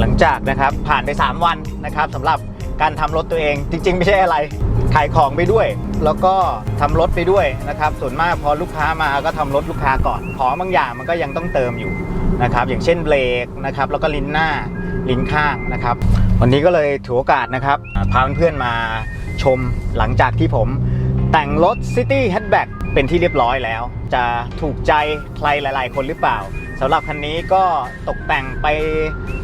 หลังจากนะครับผ่านไป 3 วันนะครับสำหรับ การทำรถตัวเองจริง ๆ ไม่ใช่อะไรขายของไปด้วย แล้วก็ทำรถไปด้วยนะครับส่วนมากพอลูกค้ามาก็ทำรถลูกค้าก่อนของบางอย่างมันก็ยังต้องเติมอยู่นะครับอย่างเช่นเบรกนะครับแล้วก็ลิ้นหน้าลิ้นข้างนะครับ วันนี้ก็เลยถือโอกาสนะครับพาเพื่อนๆมาชมหลังจากที่ผมแต่งรถ City Hatchback เป็นที่เรียบร้อยแล้ว จะถูกใจใครหลาย ๆ คนหรือเปล่าสำหรับคันนี้ก็ตกแต่งไป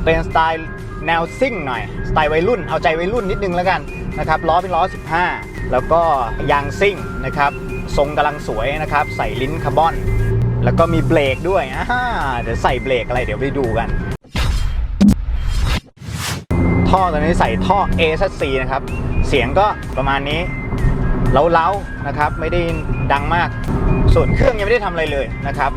เป็นสไตล์ แนวซิ่งหน่อยสไตล์วัยรุ่นเอาใจวัยรุ่นนิดนึงแล้วกันนะครับล้อเป็นล้อ 15 แล้วก็ยางซิ่งนะครับทรงกำลังสวยนะครับ ใส่ลิ้นคาร์บอน แล้วก็มีเบรกด้วยอ่าเดี๋ยวใส่เบรกอะไรเดี๋ยวไปดูกัน ท่อตัวนี้ใส่ท่อ a s c นะครับ เสียงก็ประมาณนี้เล้าๆนะครับ ไม่ได้ดังมาก ส่วนเครื่องยังไม่ได้ทำอะไรเลยนะครับ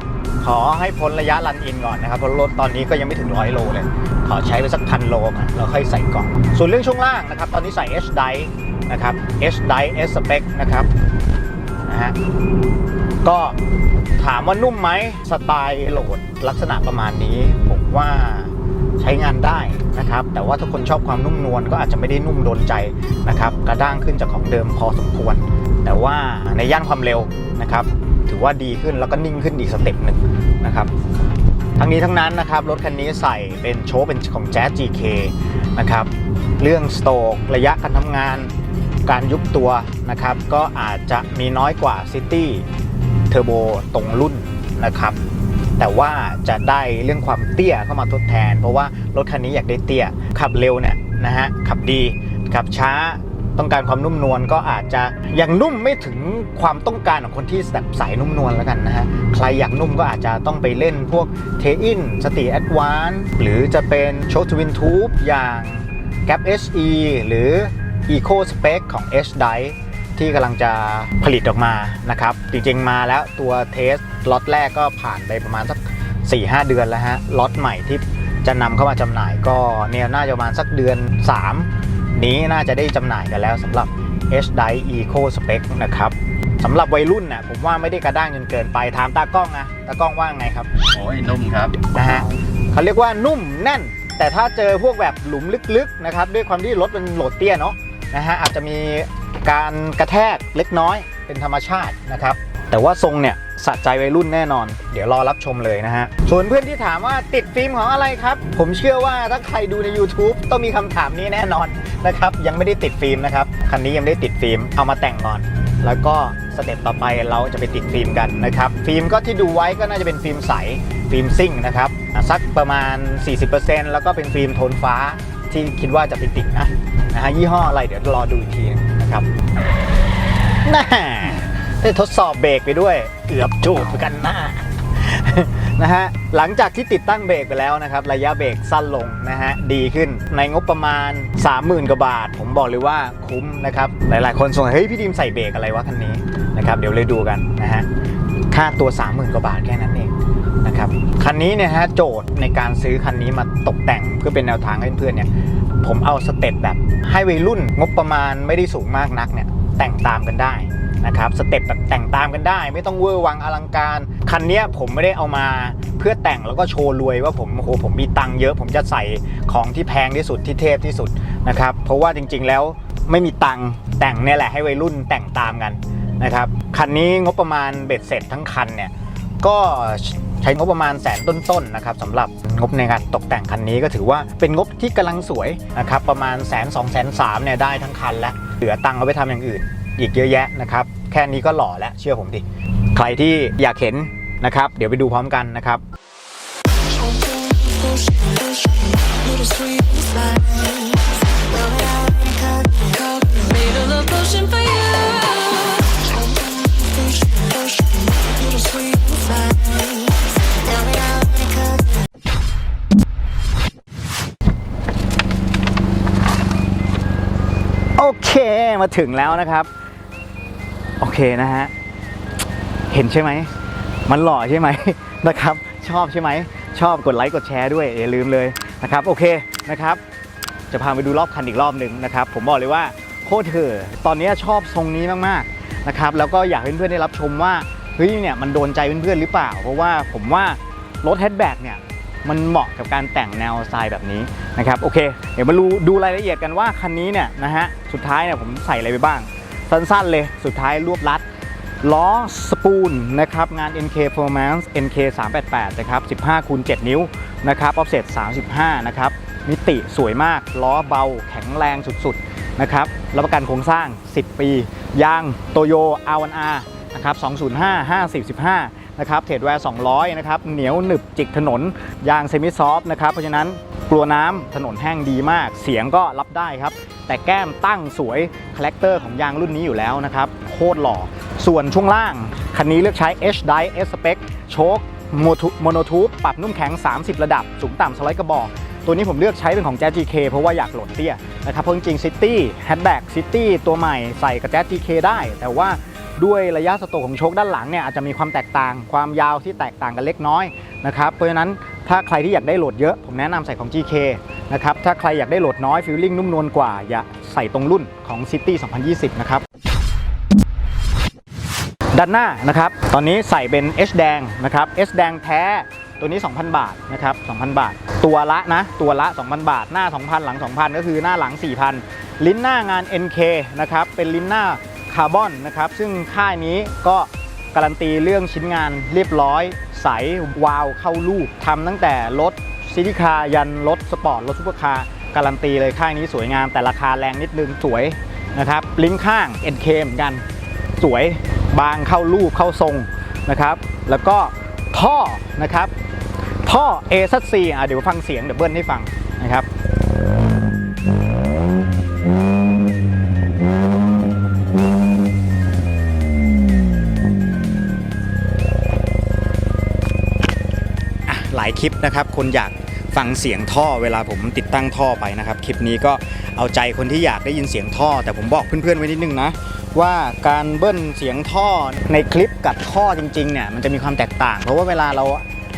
ขอให้พ้นระยะรันอินก่อนนะครับเพราะรถตอนนี้ก็ยังไม่ถึงร้อยโลเลย ขอใช้ไปสักพันโลก่อนแล้วค่อยใส่กล่อง ส่วนเรื่องช่วงล่างนะครับ ตอนนี้ใส่ H drive นะครับ H drive S spec นะครับนะฮะก็ถามว่านุ่มไหมสไตล์โหลดลักษณะประมาณนี้ ผมว่าใช้งานได้นะครับ แต่ว่าถ้าคนชอบความนุ่มนวลก็อาจจะไม่ได้นุ่มโดนใจนะครับ กระด้างขึ้นจากของเดิมพอสมควร แต่ว่าในย่านความเร็วนะครับ ถือว่าดีขึ้นแล้วก็นิ่งขึ้นอีกสเต็ปหนึ่งนะครับทั้งนี้ทั้งนั้นนะครับรถคันนี้ใส่เป็นโชว์เป็นของ Jazz GK นะครับเรื่องสโตกระยะการทำงานการยุบตัวนะครับก็อาจจะมีน้อยกว่า City เทอร์โบตรงรุ่นนะครับแต่ว่าจะได้เรื่องความเตี้ยเข้ามาทดแทน เพราะว่ารถคันนี้อยากได้เตี้ย ขับเร็วเนี่ยนะฮะขับดีขับช้า ต้องการความนุ่มนวลก็อาจจะยังนุ่มไม่ถึงความต้องการของคนที่แบบสายนุ่มนวลแล้วกันนะฮะใครอยากนุ่มก็อาจจะต้องไปเล่นพวกเทอินสตีแอดวานหรือจะเป็นโชคทวินทูบอย่าง Gap SE หรือ Eco Spec ของ H d i ที่กำลังจะผลิตออกมานะครับ จริงๆมาแล้วตัวเทสล็อตแรกก็ผ่านไปประมาณสัก 4-5 เดือนแล้วฮะล็อตใหม่ที่จะนำเข้ามาจำหน่ายก็เนี่ยน่าจะประมาณสักเดือน 3 นี้น่าจะได้จำหน่ายกันแล้วสำหรับ H d i Eco Spec นะครับสำหรับวัยรุ่นน่ะผมว่าไม่ได้กระด้างจนเกินไปถามตากล้องนะตากล้องว่าไงครับโอ้ยนุ่มครับนะฮะเขาเรียกว่านุ่มแน่น แต่ถ้าเจอพวกแบบหลุมลึกๆนะครับด้วยความที่รถมันโหลดเตี้ยเนาะนะฮะอาจจะมีการกระแทกเล็กน้อยเป็นธรรมชาตินะครับ แต่ว่าทรงเนี่ย สะใจวัยรุ่นแน่นอน เดี๋ยวรอรับชมเลยนะฮะ ส่วนเพื่อนที่ถามว่าติดฟิล์มของอะไรครับ ผมเชื่อว่าถ้าใครดูใน YouTube ต้องมีคำถามนี้แน่นอนนะครับยังไม่ได้ติดฟิล์มนะครับคันนี้ยังไม่ได้ติดฟิล์มเอามาแต่งก่อน แล้วก็สเต็ปต่อไปเราจะไปติดฟิล์มกันนะครับฟิล์มก็ที่ดูไว้ก็น่าจะเป็นฟิล์มใสฟิล์มซิ่งนะครับสักประมาณ 40%แล้วก็เป็นฟิล์มโทนฟ้าที่คิดว่าจะไปติดนะนะฮะยี่ห้ออะไรเดี๋ยวรอดูอีกทีนึงนะครับน่า ได้ทดสอบเบรกไปด้วย เกือบจูบกันหน้า นะฮะหลังจากที่ติดตั้งเบรกไปแล้วนะครับ ระยะเบรกสั้นลงนะฮะดีขึ้นในงบประมาณ 30,000กว่าบาท ผมบอกเลยว่าคุ้มนะครับ หลายๆ คนสงสัยเฮ้ยพี่ดิมใส่เบรกอะไรวะคันนี้นะครับเดี๋ยวเลยดูกันนะฮะค่าตัว 30,000กว่าบาทแค่นั้นเองนะครับคันนี้เนี่ยฮะโจทย์ในการซื้อคันนี้มาตกแต่งเพื่อเป็นแนวทางให้เพื่อนๆเนี่ยผมเอาสเต็ปแบบให้วัยรุ่นงบประมาณไม่ได้สูงมากนักเนี่ยแต่งตามกันได้ นะครับสเต็ปแบบแต่งตามกันได้ ไม่ต้องเวอร์วังอลังการ คันนี้ผมไม่ได้เอามาเพื่อแต่งแล้วก็โชว์รวยว่าผมโอ้โหผมมีตังค์เยอะ ผมจะใส่ของที่แพงที่สุดที่เทพที่สุดนะครับเพราะว่าจริงๆแล้วไม่มีตังค์แต่งเนี่ยแหละให้วัยรุ่นแต่งตามกันนะครับคันนี้งบประมาณเบ็ดเสร็จทั้งคันเนี่ยก็ใช้งบประมาณแสนต้นๆนะครับสำหรับงบในการตกแต่งคันนี้ก็ถือว่าเป็นงบที่กำลังสวยนะครับประมาณแสนสองแสนสามเนี่ยได้ทั้งคันแล้วเหลือตังค์เอาไปทำอย่างอื่น อีกเยอะแยะนะครับ แค่นี้ก็หล่อแล้วเชื่อผมดิ ใครที่อยากเห็นนะครับ เดี๋ยวไปดูพร้อมกันนะครับ มาถึงแล้วนะครับ โอเคนะฮะ เห็นใช่ไหม มันหล่อใช่ไหมนะครับ ชอบใช่ไหม ชอบกดไลค์กดแชร์ด้วยอย่าลืมเลยนะครับ โอเคนะครับ จะพาไปดูรอบคันอีกรอบหนึ่งนะครับ ผมบอกเลยว่าโคตรเถอะตอนนี้ชอบทรงนี้มากๆนะครับแล้วก็อยากให้เพื่อนๆได้รับชมว่าเฮ้ยเนี่ยมันโดนใจเพื่อนๆหรือเปล่า เพราะว่าผมว่ารถแฮชแบ็กเนี่ย มันเหมาะกับการแต่งแนวสไตล์แบบนี้นะครับโอเค เดี๋ยวมาดูดูรายละเอียดกันว่าคันนี้เนี่ยนะฮะสุดท้ายเนี่ยผมใส่อะไรไปบ้าง สั้นๆเลยสุดท้ายรวบลัดล้อสปูลนะครับงาน NK Performance NK 388นะครับ15คูณ7นิ้วนะครับ offset 35นะครับมิติสวยมาก ล้อเบาแข็งแรงสุดๆนะครับรับประกันโครงสร้าง 10 ปี ยางโตโย R1R นะครับ205 50 15 นะครับเทรดแวร์ 200 นะครับ เหนียวหนึบจิกถนน ยางเซมิซอฟนะครับ เพราะฉะนั้นกลัวน้ำถนนแห้งดีมาก เสียงก็รับได้ครับ แต่แก้มตั้งสวย คาแรคเตอร์ของยางรุ่นนี้อยู่แล้วนะครับ โคตรหล่อ ส่วนช่วงล่าง คันนี้เลือกใช้ H d i S Spec โชคโมโนทูปปรับนุ่มแข็ง 30 ระดับ สูงต่ำสไลด์กระบอกตัวนี้ผมเลือกใช้เป็นของ Jazz GK เพราะว่าอยากโหลดเตี้ยนะครับเพราะจริงๆ City Hatchback City ตัวใหม่ใส่กับ Jazz GK ได้ แต่ว่า ด้วยระยะสโตกของโชคด้านหลังเนี่ยอาจจะมีความแตกต่าง ความยาวที่แตกต่างกันเล็กน้อยนะครับเพราะฉะนั้นถ้าใครที่อยากได้โหลดเยอะ ผมแนะนำใส่ของ GK นะครับถ้าใครอยากได้โหลดน้อยฟิลลิ่งนุ่มนวลกว่า อย่าใส่ตรงรุ่นของ City 2020 นะครับด้านหน้านะครับตอนนี้ใส่เป็น H แดงนะครับ H แดงแท้ตัวนี้ 2,000 บาทนะครับ2,000 บาท ตัวละนะตัวละ 2,000 บาท หน้า 2,000 หลัง 2,000 ก็คือหน้าหลัง 4,000 ลิ้นหน้างาน NK นะครับเป็นลิ้นหน้า คาร์บอนนะครับซึ่งค่ายนี้ก็การันตีเรื่องชิ้นงานเรียบร้อย ใสวาวเข้ารูปทำตั้งแต่รถซิตี้คาร์ยันรถสปอร์ตรถซุปเปอร์คาร์การันตีเลยค่ายนี้สวยงามแต่ราคาแรงนิดนึงสวยนะครับลิ้นข้าง NK เหมือนกัน สวยบางเข้ารูปเข้าทรงนะครับ แล้วก็ท่อนะครับ ท่อ A ซัซีอะเดี๋ยวฟังเสียงเดี๋ยวเบิ้ลให้ฟังนะครับายคลิปนะครับ คนอยากฟังเสียงท่อเวลาผมติดตั้งท่อไปนะครับ คลิปนี้ก็เอาใจคนที่อยากได้ยินเสียงท่อ แต่ผมบอกเพื่อนๆไว้นิดนึงนะว่าการเบิ้ลเสียงท่อในคลิปกับท่อจริงๆเนี่ยมันจะมีความแตกต่าง เพราะว่าเวลาเรา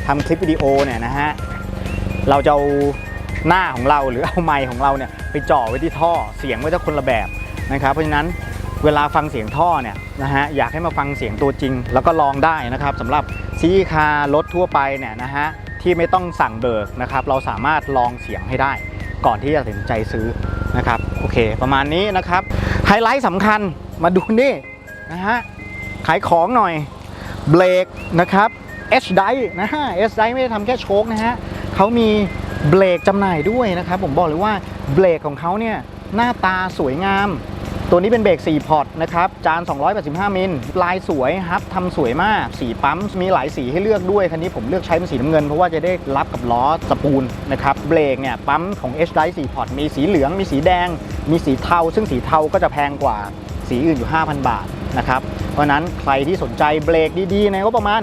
ทำคลิปวิดีโอเนี่ยนะฮะเราจะเอาหน้าของเราหรือเอาไมค์ของเราเนี่ยไปจ่อไว้ที่ท่อเสียงก็จะคนละแบบนะครับเพราะฉะนั้นเวลาฟังเสียงท่อเนี่ยนะฮะอยากให้มาฟังเสียงตัวจริง แล้วก็ลองได้นะครับสำหรับซีคารถทั่วไปเนี่ยนะฮะ ที่ไม่ต้องสั่งเบิกนะครับ เราสามารถลองเสียงให้ได้ ก่อนที่จะตัดสินใจซื้อนะครับโอเค ประมาณนี้นะครับไฮไลท์สำคัญมาดูนี่นะฮะขายของหน่อยเบรกนะครับ H d i นะฮะ H d i ไม่ได้ทำแค่โชคนะฮะเขามีเบรกจำหน่ายด้วยนะครับ ผมบอกเลยว่าเบรกของเขาเนี่ยหน้าตาสวยงาม ตัวนี้เป็นเบรก4พอร์ตนะครับ จาน 285 มิล ลายสวยฮับทำสวยมาก สีปั๊ม มีหลายสีให้เลือกด้วย คันนี้ผมเลือกใช้เป็นสีน้ำเงิน เพราะว่าจะได้รับกับล้อสปูลนะครับ เบรกเนี่ย ปั๊มของ H d i 4พอร์ต มีสีเหลือง มีสีแดง มีสีเทา ซึ่งสีเทาก็จะแพงกว่าสีอื่นอยู่ 5,000 บาทนะครับ เพราะฉะนั้นใครที่สนใจเบรกดีๆในก็ประมาณ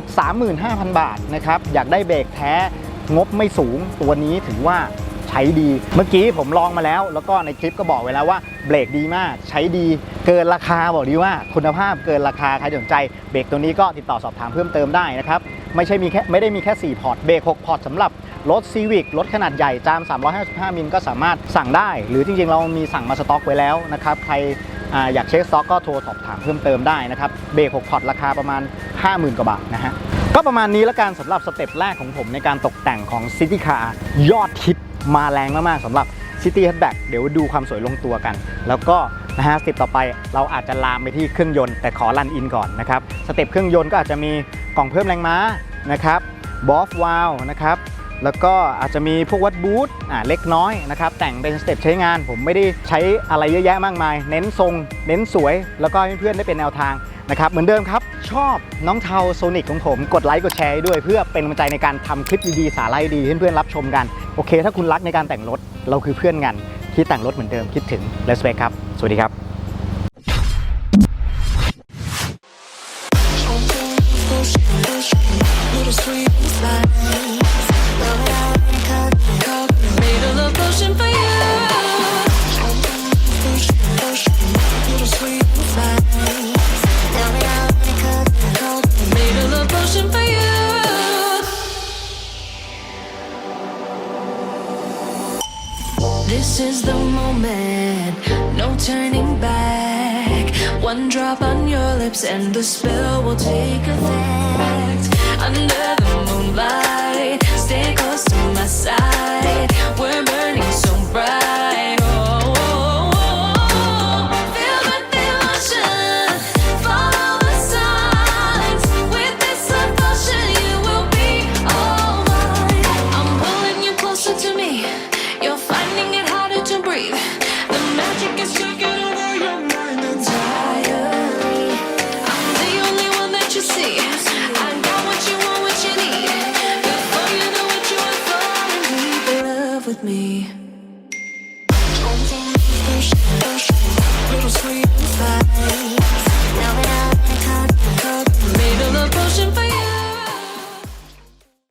35,000 บาทนะครับ อยากได้เบรกแท้งบไม่สูงตัวนี้ถือว่า ใช้ดี เมื่อกี้ผมลองมาแล้ว แล้วก็ในคลิปก็บอกไว้แล้วว่าเบรกดีมาก ใช้ดี เกินราคาบอกดีว่าคุณภาพเกินราคาใครสนใจเบรกตัวนี้ก็ติดต่อสอบถามเพิ่มเติมได้นะครับไม่ใช่มีแค่ไม่ได้มีแค่ 4 พอร์ตเบรก6พอร์ตสำหรับรถซีวิกรถขนาดใหญ่จาม 355 มิลก็สามารถสั่งได้ หรือจริงๆ เรามีสั่งมาสต็อกไว้แล้วนะครับใครอยากเช็คสต็อกก็โทรสอบถามเพิ่มเติมได้นะครับเบรก6พอร์ตราคาประมาณ 50,000 กว่าบาทนะฮะก็ประมาณนี้แล้วกันสำหรับสเต็ปแรกของผมในการตกแต่งของ City Car ยอดฮิต มาแรงมากๆสำหรับ City Hatchback เดี๋ยวดูความสวยลงตัวกัน แล้วก็นะฮะสเต็ปต่อไปเราอาจจะลามไปที่เครื่องยนต์แต่ขอรันอินก่อนนะครับสเต็ปเครื่องยนต์ก็อาจจะมีกล่องเพิ่มแรงม้านะครับบอฟวาลนะครับแล้วก็อาจจะมีพวกวัดบูทอ่าเล็กน้อยนะครับแต่งเป็นสเต็ปใช้งาน ผมไม่ได้ใช้อะไรเยอะแยะมากมาย เน้นทรง เน้นสวย แล้วก็ให้เพื่อนๆได้เป็นแนวทางนะครับเหมือนเดิมครับ ชอบน้องเทาโซนิกของผม กดไลค์กดแชร์ด้วย เพื่อเป็นกำลังใจในการทำคลิปดีๆสาระดีให้เพื่อนๆรับชมกัน โอเค ถ้าคุณรักในการแต่งรถ เราคือเพื่อนกันที่แต่งรถเหมือนเดิมคิดถึงเลสเ c ครับ สวัสดีครับ One drop on your lips and the spell will take effect. Under the moonlight, stay close to my side.